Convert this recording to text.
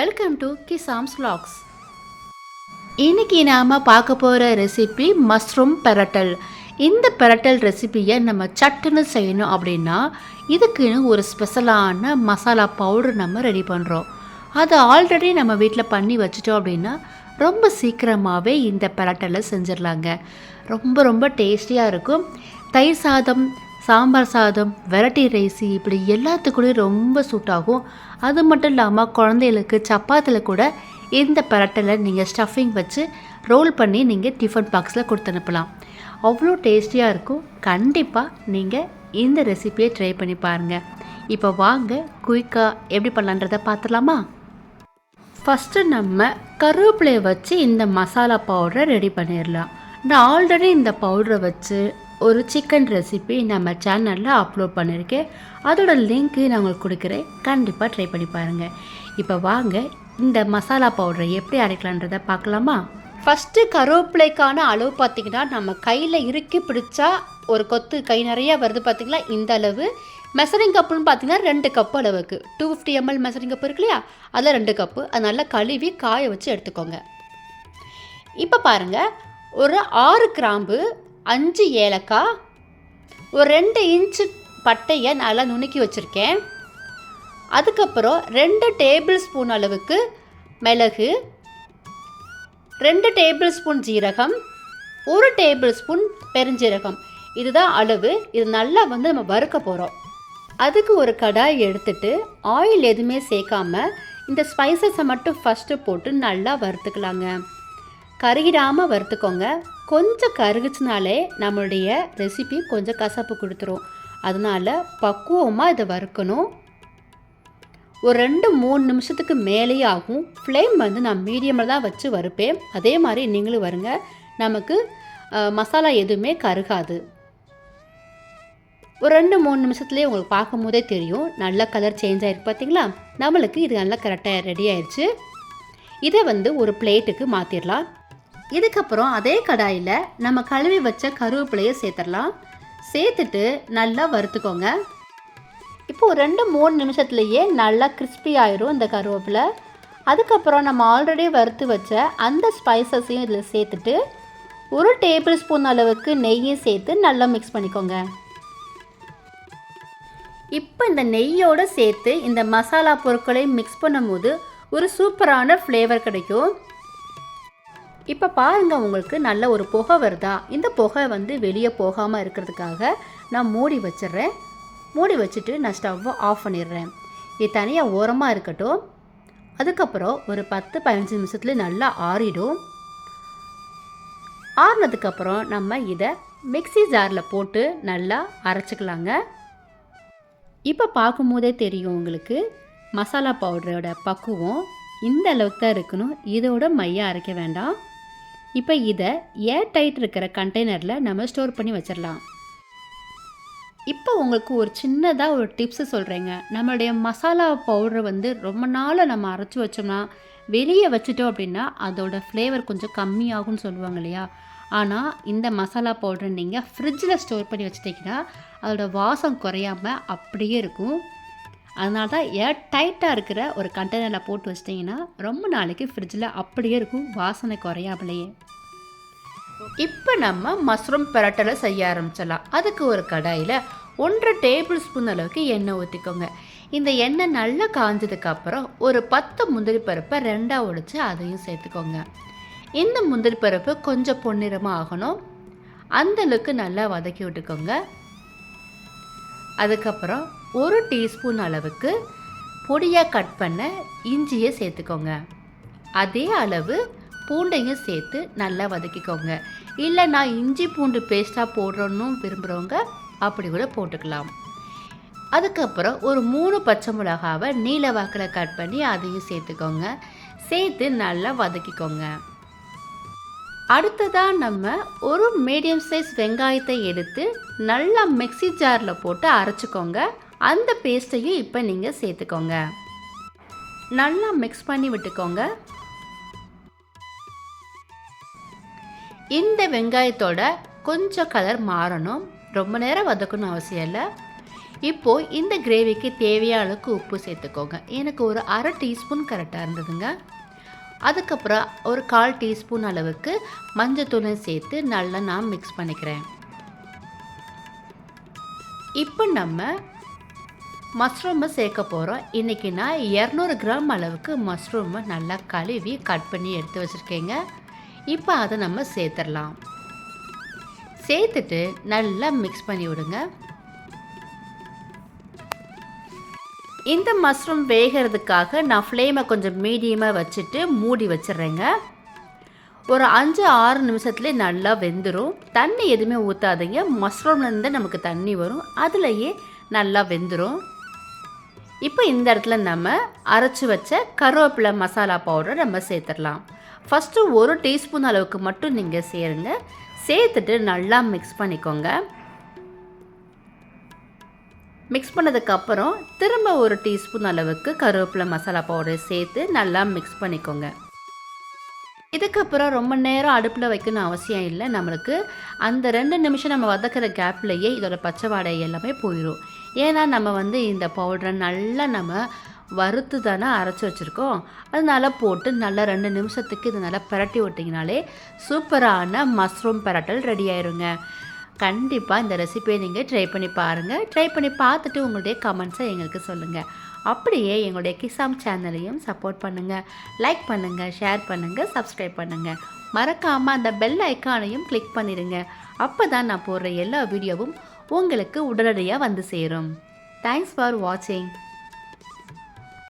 Welcome to கிசாம்ஸ் lakhs இன்னைக்கு நாம் பார்க்க போகிற ரெசிபி மஷ்ரூம் பெரட்டல் இந்த பெரட்டல் ரெசிபியை நம்ம சட்டுன்னு செய்யணும் அப்படின்னா இதுக்குன்னு ஒரு ஸ்பெஷலான மசாலா பவுடர் நம்ம ரெடி பண்ணுறோம் அதை ஆல்ரெடி நம்ம வீட்டில் பண்ணி வச்சிட்டோம் அப்படின்னா ரொம்ப சீக்கிரமாகவே இந்த பெரட்டலை செஞ்சிடலாங்க. ரொம்ப ரொம்ப டேஸ்டியாக இருக்கும். தயிர் சாதம் சாம்பார் சாதம் வெரைட்டி ரைஸு இப்படி எல்லாத்துக்கூடயும் ரொம்ப சூட் ஆகும். அது மட்டும் இல்லாமல் குழந்தைகளுக்கு சப்பாத்தில் கூட இந்த பரட்டலை நீங்கள் ஸ்டஃபிங் வச்சு ரோல் பண்ணி நீங்கள் டிஃபன் பாக்ஸில் கொடுத்து அனுப்பலாம். அவ்வளோ டேஸ்டியாக இருக்கும். கண்டிப்பாக நீங்கள் இந்த ரெசிபியை ட்ரை பண்ணி பாருங்கள் இப்போ வாங்க குயிக்காக எப்படி பண்ணலான்றதை பார்த்துலாமா ஃபஸ்ட்டு நம்ம கருவேப்பிலையை வச்சு இந்த மசாலா பவுடரை ரெடி பண்ணிடலாம். நான் ஆல்ரெடி இந்த பவுடரை வச்சு ஒரு சிக்கன் ரெசிபி நம்ம சேனலில் அப்லோட் பண்ணியிருக்கேன் அதோட லிங்க்கு நான் உங்களுக்கு கொடுக்குறேன். கண்டிப்பாக ட்ரை பண்ணி பாருங்கள் இப்போ வாங்க இந்த மசாலா பவுடரை எப்படி அரைக்கலான்றதை பார்க்கலாமா? ஃபஸ்ட்டு கருவேப்பிலைக்கான அளவு பார்த்திங்கன்னா நம்ம கையில் இறுக்கி பிடிச்சா ஒரு கொத்து கை நிறையா வருது பார்த்திங்களா? இந்த அளவு. மெசரிங் கப்புன்னு பார்த்தீங்கன்னா ரெண்டு கப்பு அளவுக்கு. Two fifty ML measuring cup இருக்கு இல்லையா? அதில் ரெண்டு கப்பு அது நல்லா கழுவி காய வச்சு எடுத்துக்கோங்க. இப்போ பாருங்கள் ஒரு ஆறு கிராம்பு அஞ்சு ஏலக்காய் ஒரு ரெண்டு இன்ச்சு பட்டையை நல்லா நுணுக்கி வச்சுருக்கேன். அதுக்கப்புறம் ரெண்டு டேபிள் ஸ்பூன் அளவுக்கு மிளகு ரெண்டு டேபிள் ஸ்பூன் ஜீரகம் ஒரு டேபிள் ஸ்பூன் பெருஞ்சீரகம். இதுதான் அளவு. இது நல்லா வந்து நம்ம வறுக்க போகிறோம் அதுக்கு ஒரு கடாய் எடுத்துட்டு ஆயில் எதுவுமே சேர்க்காம இந்த ஸ்பைசஸை மட்டும் ஃபஸ்ட்டு போட்டு நல்லா வறுத்துக்கலாங்க. கருகிடாமல் வறுத்துக்கோங்க. கொஞ்சம் கருகுச்சுனாலே நம்மளுடைய ரெசிபி கொஞ்சம் கசப்பு கொடுத்துரும். அதனால பக்குவமாக இதை வறுக்கணும். ஒரு ரெண்டு மூணு நிமிஷத்துக்கு மேலேயே ஆகும். ஃப்ளேம் வந்து நான் மீடியமில் தான் வச்சு வறுப்பேன். அதே மாதிரி நீங்களும் வருங்க. நமக்கு மசாலா எதுவுமே கருகாது. ஒரு ரெண்டு மூணு நிமிஷத்துலேயே உங்களுக்கு பார்க்கும் போதே தெரியும். நல்ல கலர் சேஞ்ச் ஆகிருக்கு பார்த்தீங்களா நம்மளுக்கு இது நல்லா கரெக்டாக ரெடி ஆயிடுச்சு. இதை வந்து ஒரு பிளேட்டுக்கு மாற்றிடலாம் இதுக்கப்புறம் அதே கடாயில் நம்ம கழுவி வச்ச கருவேப்பிலையை சேர்த்துடலாம். சேர்த்துட்டு நல்லா வறுத்துக்கோங்க. இப்போ ஒரு ரெண்டு மூணு நிமிஷத்துலேயே நல்லா கிறிஸ்பி ஆயிரும் இந்த கருவேப்பிலை. அதுக்கப்புறம் நம்ம ஆல்ரெடி வறுத்து வச்ச அந்த ஸ்பைசஸையும் இதில் சேர்த்துட்டு ஒரு டேபிள் ஸ்பூன் அளவுக்கு நெய்யும் சேர்த்து நல்லா மிக்ஸ் பண்ணிக்கோங்க. இப்போ இந்த நெய்யோடு சேர்த்து இந்த மசாலா பொருட்களை மிக்ஸ் பண்ணும்போது ஒரு சூப்பரான ஃப்ளேவர் கிடைக்கும். இப்போ பாருங்க உங்களுக்கு நல்ல ஒரு புகை வருதா? இந்த புகை வந்து வெளியே போகாமல் இருக்கிறதுக்காக நான் மூடி வச்சிடுறேன். மூடி வச்சுட்டு நான் ஸ்டவ்வை ஆஃப் பண்ணிடுறேன். இது தனியாக ஓரமாக இருக்கட்டும். அதுக்கப்புறம் ஒரு பத்து பதினஞ்சு நிமிஷத்தில் நல்லா ஆறிடும். ஆறினதுக்கப்புறம் நம்ம இதை மிக்ஸி ஜாரில் போட்டு நல்லா அரைச்சிக்கலாங்க. இப்போ பார்க்கும்போதே தெரியும் உங்களுக்கு மசாலா பவுடரோட பக்குவம் இந்த அளவுக்கு தான் இருக்கணும். இதோட மையம் அரைக்க வேண்டாம். இப்போ இதை ஏர் டைட் இருக்கிற கண்டெய்னரில் நம்ம ஸ்டோர் பண்ணி வச்சிடலாம் இப்போ உங்களுக்கு ஒரு சின்னதாக ஒரு டிப்ஸு சொல்கிறேங்க நம்மளுடைய மசாலா பவுடரை வந்து ரொம்ப நாள் நம்ம அரைச்சி வச்சோம்னா வெளியே வச்சுட்டோம் அப்படின்னா அதோட ஃப்ளேவர் கொஞ்சம் கம்மியாகும்னு சொல்லுவாங்க இல்லையா? ஆனால் இந்த மசாலா பவுடரை நீங்கள் ஃப்ரிட்ஜில் ஸ்டோர் பண்ணி வச்சிட்டிங்கன்னா அதோட வாசம் குறையாம அப்படியே இருக்கும். அதனால தான் ஏர் டைட்டாக இருக்கிற ஒரு கண்டெய்னரில் போட்டு வச்சிட்டிங்கன்னா ரொம்ப நாளைக்கு ஃப்ரிட்ஜில் அப்படியே இருக்கும். வாசனை குறையாமலேயே. இப்போ நம்ம மஷ்ரூம் பரட்டலை செய்ய ஆரம்பிச்சிடலாம். அதுக்கு ஒரு கடாயில் ஒன்றரை டேபிள் ஸ்பூன் அளவுக்கு எண்ணெய் ஊற்றிக்கோங்க இந்த எண்ணெய் நல்லா காஞ்சதுக்கப்புறம் ஒரு பத்து முந்திரி பருப்பை ரெண்டாக உடைச்சி அதையும் சேர்த்துக்கோங்க. இந்த முந்திரி பருப்பு கொஞ்சம் பொன்னிறமாக ஆகணும். அந்த அளவுக்கு நல்லா வதக்கி விட்டுக்கோங்க. அதுக்கப்புறம் ஒரு டீஸ்பூன் அளவுக்கு பொடியாக கட் பண்ண இஞ்சியை சேர்த்துக்கோங்க. அதே அளவு பூண்டையும் சேர்த்து நல்லா வதக்கிக்கோங்க. இல்லை நான் இஞ்சி பூண்டு பேஸ்ட்டாக போடுறோன்னு விரும்புகிறவங்க அப்படி கூட போட்டுக்கலாம். அதுக்கப்புறம் ஒரு மூணு பச்சை மிளகாவை நீல வாக்கில் கட் பண்ணி அதையும் சேர்த்துக்கோங்க. சேர்த்து நல்லா வதக்கிக்கோங்க. அடுத்ததாக நம்ம ஒரு மீடியம் சைஸ் வெங்காயத்தை எடுத்து நல்லா மிக்ஸி ஜாரில் போட்டு அரைச்சிக்கோங்க. அந்த பேஸ்ட்டையும் இப்போ நீங்கள் சேர்த்துக்கோங்க. நல்லா மிக்ஸ் பண்ணி விட்டுக்கோங்க. இந்த வெங்காயத்தோட கொஞ்சம் கலர் மாறணும். ரொம்ப நேரம் வதக்கணும் அவசியம் இல்லை. இப்போது இந்த கிரேவிக்கு தேவையான அளவுக்கு உப்பு சேர்த்துக்கோங்க. எனக்கு ஒரு அரை டீஸ்பூன் கரெக்டாக இருந்ததுங்க. அதுக்கப்புறம் ஒரு கால் டீஸ்பூன் அளவுக்கு மஞ்சத்தூளும் சேர்த்து நல்லா நான் மிக்ஸ் பண்ணிக்கிறேன். இப்போ நம்ம மஷ்ரூமை சேர்க்க போகிறோம் இன்றைக்கி நான் இரநூறு கிராம் அளவுக்கு மஷ்ரூமை நல்லா கழுவி கட் பண்ணி எடுத்து வச்சுருக்கேங்க. இப்போ அதை நம்ம சேர்த்துடலாம். சேர்த்துட்டு நல்லா மிக்ஸ் பண்ணி விடுங்க. இந்த மஷ்ரூம் வேகிறதுக்காக நான் ஃப்ளேமை கொஞ்சம் மீடியமாக வச்சுட்டு மூடி வச்சிடுறேங்க ஒரு அஞ்சு ஆறு நிமிஷத்துலேயே நல்லா வெந்துடும் தண்ணி எதுவுமே ஊற்றாதீங்க மஷ்ரூம்லேருந்து நமக்கு தண்ணி வரும். அதுலேயே நல்லா வெந்துடும் இப்போ இந்த இடத்துல நம்ம அரைச்சி வச்ச கருவேப்பிலை மசாலா பவுடர் நம்ம சேர்த்துடலாம். ஃபஸ்ட்டு ஒரு டீஸ்பூன் அளவுக்கு மட்டும் நீங்கள் சேருங்க. சேர்த்துட்டு நல்லா மிக்ஸ் பண்ணிக்கோங்க. மிக்ஸ் பண்ணதுக்கப்புறம் திரும்ப ஒரு டீஸ்பூன் அளவுக்கு கருவேப்பிலை மசாலா பவுடர் சேர்த்து நல்லா மிக்ஸ் பண்ணிக்கோங்க. இதுக்கப்புறம் ரொம்ப நேரம் அடுப்பில் வைக்கணும் அவசியம் இல்லை. நம்மளுக்கு அந்த ரெண்டு நிமிஷம் நம்ம வதக்கிற கேப்லேயே இதோட பச்சை வாடை எல்லாமே போயிடும் ஏன்னா நம்ம வந்து இந்த பவுடரை நல்லா நம்ம வறுத்து தானே அரைச்சி வச்சுருக்கோம். அதனால் போட்டு நல்லா ரெண்டு நிமிஷத்துக்கு இது நல்லா பிரட்டி விட்டிங்கனாலே சூப்பரான மஷ்ரூம் பிரட்டல் ரெடி ஆயிருங்க. கண்டிப்பாக இந்த ரெசிபியை நீங்கள் ட்ரை பண்ணி பாருங்கள் ட்ரை பண்ணி பார்த்துட்டு உங்களுடைய கமெண்ட்ஸை எங்களுக்கு சொல்லுங்கள் அப்படியே எங்களுடைய கிசாம் சேனலையும் சப்போர்ட் பண்ணுங்கள் லைக் பண்ணுங்கள் ஷேர் பண்ணுங்கள் சப்ஸ்கிரைப் பண்ணுங்கள் மறக்காமல் அந்த பெல் ஐக்கானையும் கிளிக் பண்ணிடுங்க அப்போ தான் நான் போடுற எல்லா வீடியோவும் உங்களுக்கு உடனடியாக வந்து சேரும். தேங்க்ஸ் ஃபார் வாட்சிங்